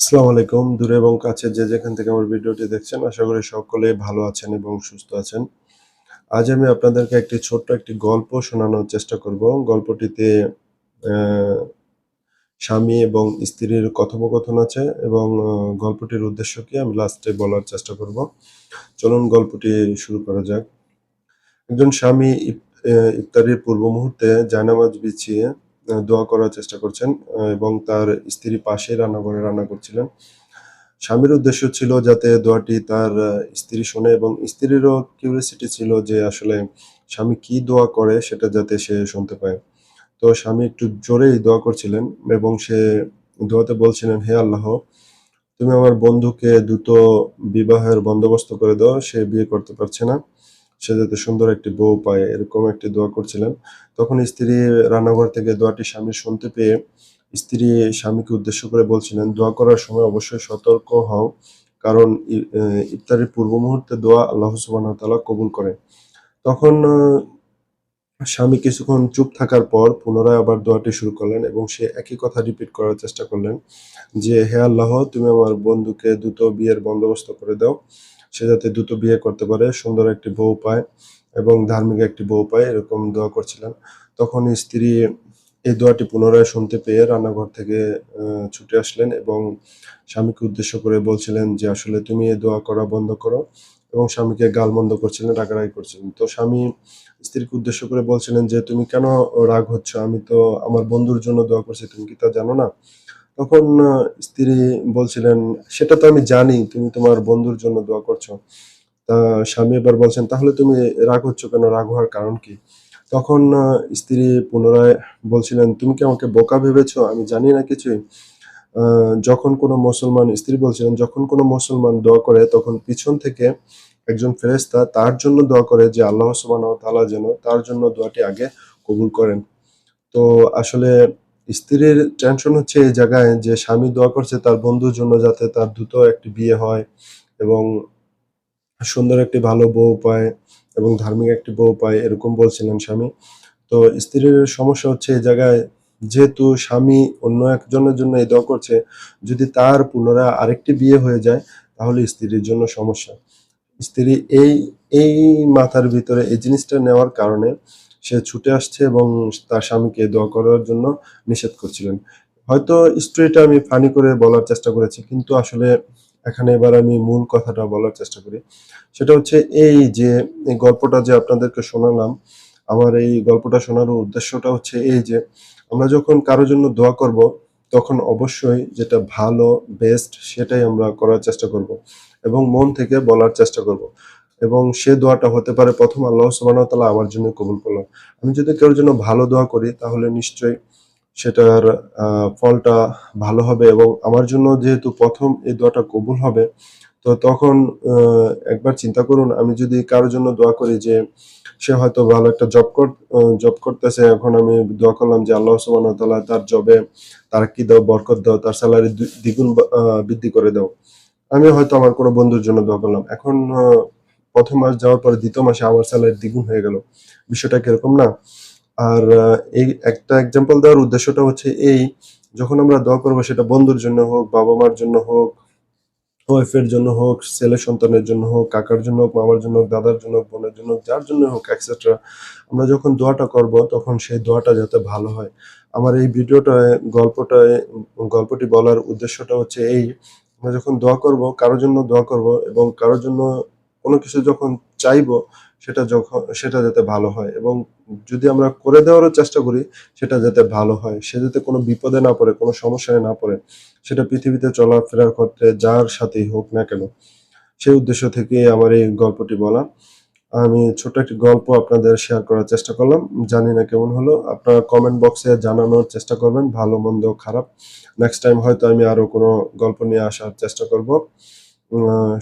আসসালামু আলাইকুম। দূরে এবং কাছে যে যেখান থেকে আমার ভিডিওটি দেখছেন, আশা করি সকলে ভালো আছেন এবং সুস্থ আছেন। আজ আমি আপনাদেরকে একটি ছোট্ট একটি গল্প শোনানোর চেষ্টা করব। গল্পটিতে স্বামী এবং স্ত্রীর কথোপকথন আছে এবং গল্পটির উদ্দেশ্য কি আমি লাস্টে বলার চেষ্টা করব। চলুন গল্পটি শুরু করা যাক। একজন স্বামী ইফতারির পূর্ব মুহূর্তে জায়নামাজ বিছিয়ে দোয়া করার চেষ্টা করছেন এবং তার স্ত্রী পাশে রান্নাঘরে রান্না করছিলেন। স্বামীর উদ্দেশ্য ছিল যাতে দোয়াটি তার স্ত্রী শোনে এবং স্ত্রীরও কিউরিয়াসিটি ছিল যে আসলে স্বামী কি দোয়া করে সেটা যাতে সে শুনতে পায়। তো স্বামী একটু জোরেই দোয়া করছিলেন এবং সে দোয়াতে বলছিলেন, হে আল্লাহ, তুমি আমার বন্ধুকে দ্রুত বিবাহের বন্দোবস্ত করে দাও, সে বিয়ে করতে পারছে না। সে যাতে সুন্দর একটি বউ পায়, এরকম একটি দোয়া করছিলেন তখন স্ত্রী রান্নাঘর থেকে দোয়াটি স্বামী শুনতে পেয়ে স্ত্রী স্বামীকে উদ্দেশ্য করে বলছিলেন, দোয়া করার সময় অবশ্যই সতর্ক হও, কারণ ইফতারির পূর্ব মুহূর্তে দোয়া আল্লাহ সুবহানাহু ওয়া তাআলা কবুল করে। তখন স্বামী কিছুক্ষণ চুপ থাকার পর পুনরায় আবার দোয়াটি শুরু করলেন এবং সে একই কথা রিপিট করার চেষ্টা করলেন যে, হে আল্লাহ, তুমি আমার বন্ধুকে দ্রুত বিয়ের বন্দোবস্ত করে দাও সে যাতে দ্রুত বিয়ে করতে পারে, সুন্দর একটি বউ পায় এবং ধার্মিক একটি বউ পায়, এরকম দোয়া করছিলেন তখন স্ত্রী এই দোয়াটি পুনরায় শুনতে পেয়ে রান্নাঘর থেকে ছুটে আসলেন এবং স্বামীকে উদ্দেশ্য করে বলছিলেন যে, আসলে তুমি এই দোয়া করা বন্ধ করো। এবং স্বামীকে গাল গালমন্দ করছিলেন, রাগারাগি করছিলেন। তো স্বামী স্ত্রীকে উদ্দেশ্য করে বলছিলেন যে, তুমি কেন রাগ হচ্ছ? আমি তো আমার বন্ধুর জন্য দোয়া করছি, তুমি কি তা জানো না? তখন স্ত্রী বলছিলেন, সেটা তো আমি জানি, তুমি তোমার বন্ধুর জন্য দোয়া করছ। তা স্বামী এবার বলছেন, তাহলে তুমি রাগ হচ্ছ কেন? রাগ হওয়ার কারণ কি? তখন স্ত্রী পুনরায় বলছিলেন, তুমি কি আমাকে বোকা ভেবেছ? আমি জানি না কিছুই। যখন কোনো মুসলমান, স্ত্রী বলছিলেন, যখন কোনো মুসলমান দোয়া করে, তখন পিছন থেকে একজন ফেরেশতা তার জন্য দোয়া করে যে আল্লাহ সুবহানাহু ওয়া তাআলা যেন তার জন্য দোয়াটি আগে কবুল করেন। তো আসলে স্ত্রীর টেনশন হচ্ছে এই জায়গায় যে স্বামী দোয়া করছে তার বন্ধুর জন্য যাতে তার দ্রুত একটি বিয়ে হয় এবং সুন্দর একটি ভালো বউ পায় এবং ধার্মিক একটি বউ পায়, এরকম বলছিলেন স্বামী। তো স্ত্রীর সমস্যা হচ্ছে এই জায়গায় যেহেতু স্বামী অন্য একজনের জন্য এই দোয়া করছে, যদি তার পুনরায় আরেকটি বিয়ে হয়ে যায়, তাহলে স্ত্রীর জন্য সমস্যা। স্ত্রী এই এই মাথার ভিতরে এই জিনিসটা নেওয়ার কারণে সে ছুটে আসছে এবং তার স্বামীকে দোয়া করার জন্য নিষেধ করছিলেন। হয়তো স্টোরিটা আমি ফানি করে বলার চেষ্টা করেছি, কিন্তু আসলে এখানে এবার আমি মূল কথাটা বলার চেষ্টা করি। সেটা হচ্ছে এই যে গল্পটা যে আপনাদেরকে শোনালাম, আমার এই গল্পটা শোনার উদ্দেশ্যটা হচ্ছে এই যে, আমরা যখন কারোর জন্য দোয়া করব, তখন অবশ্যই যেটা ভালো বেস্ট সেটাই আমরা করার চেষ্টা করব এবং মন থেকে বলার চেষ্টা করব। এবং সে দোয়াটা হতে পারে প্রথম আল্লাহ তাআলা আমার জন্য কবুল করলাম আমি যদি কেউ জন্য ভালো দোয়া করি, তাহলে নিশ্চয়ই সেটার ফলটা ভালো হবে এবং আমার জন্য যেহেতু প্রথম এই দোয়াটা কবুল হবে, তো তখন একবার চিন্তা করুন, আমি যদি কারোর জন্য দোয়া করি যে সে হয়তো ভালো একটা জব কর জব করতেছে, এখন আমি দোয়া করলাম যে আল্লাহ তাআলা তার জবে তার কি দাও, বরকত দাও, তার স্যালারি দ্বিগুণ বৃদ্ধি করে দাও। আমি হয়তো আমার কোনো বন্ধুর জন্য দোয়া করলাম। এখন প্রথম মাস যাওয়ার পরে দ্বিতীয় মাসে আমার স্যালারি দ্বিগুণ হয়ে গেল। বিষয়টা কীরকম না? আর, এই একটা এক্সাম্পল দেওয়ার উদ্দেশ্যটা হচ্ছে এই, যখন আমরা দোয়া করব সেটা বন্ধুর জন্য হোক বাবা মার জন্য হোক ওয়াইফের জন্য হোক, ছেলে সন্তানের জন্য হোক, কাকার জন্য হোক, মামার জন্য হোক, দাদার জন্য হোক, বোনের জন্য হোক, যার জন্য হোক এক্সেট্রা আমরা যখন দোয়াটা করব তখন সেই দোয়াটা যাতে ভালো হয়। আমার এই ভিডিওটায় গল্পটায় গল্পটি বলার উদ্দেশ্যটা হচ্ছে এই, আমরা যখন দোয়া করব, কারোর জন্য দোয়া করব এবং কারোর জন্য কোনো কিছু যখন চাইব, সেটা যখন, সেটা যাতে ভালো হয়। এবং যদি আমরা করে দেওয়ারও চেষ্টা করি, সেটা যাতে ভালো হয়। সে যাতে কোনো বিপদে না পড়ে, কোনো সমস্যায় না পড়ে, সেটা পৃথিবীতে চলাফেরার ক্ষেত্রে যার সাথেই হোক না কেন, সেই উদ্দেশ্য থেকে আমার এই গল্পটি বলা। আমি ছোট একটি গল্প আপনাদের শেয়ার করার চেষ্টা করলাম। জানি না কেমন হলো। আপনারা কমেন্ট বক্সে জানানোর চেষ্টা করবেন। ভালো, মন্দ, খারাপ। নেক্সট টাইম হয়তো আমি আরও কোনো গল্প নিয়ে আসার চেষ্টা করব।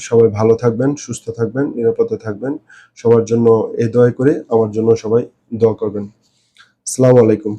সবাই ভালো থাকবেন, সুস্থ থাকবেন, নিরাপদে থাকবেন। সবার জন্য এ দোয়াই করে, আমার জন্য সবাই দোয়া করবেন। আসসালামু আলাইকুম।